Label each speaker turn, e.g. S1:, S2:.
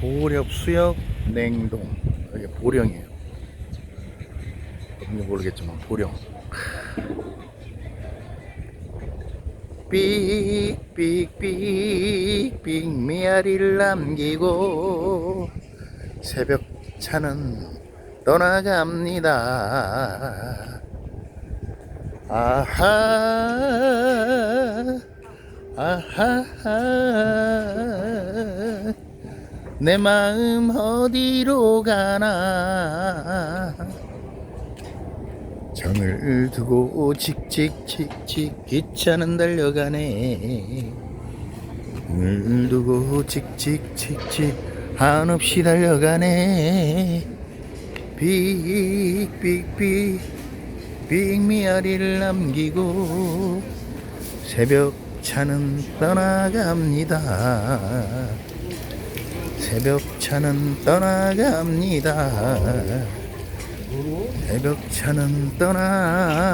S1: 보렵 수역 냉동. 여기 보령이에요. 뭔지 모르겠지만 보령. 삑삑삑삑 메아리를 남기고 새벽 차는 떠나갑니다. 아하 아하 내 마음 어디로 가나? 정을 두고 칙칙칙칙 기차는 달려가네. 정을 두고 칙칙칙칙 한없이 달려가네. 삑삑삑 빅미아리를 남기고 새벽 차는 떠나갑니다 새벽 차는 떠나갑니다. 새벽 차는 떠나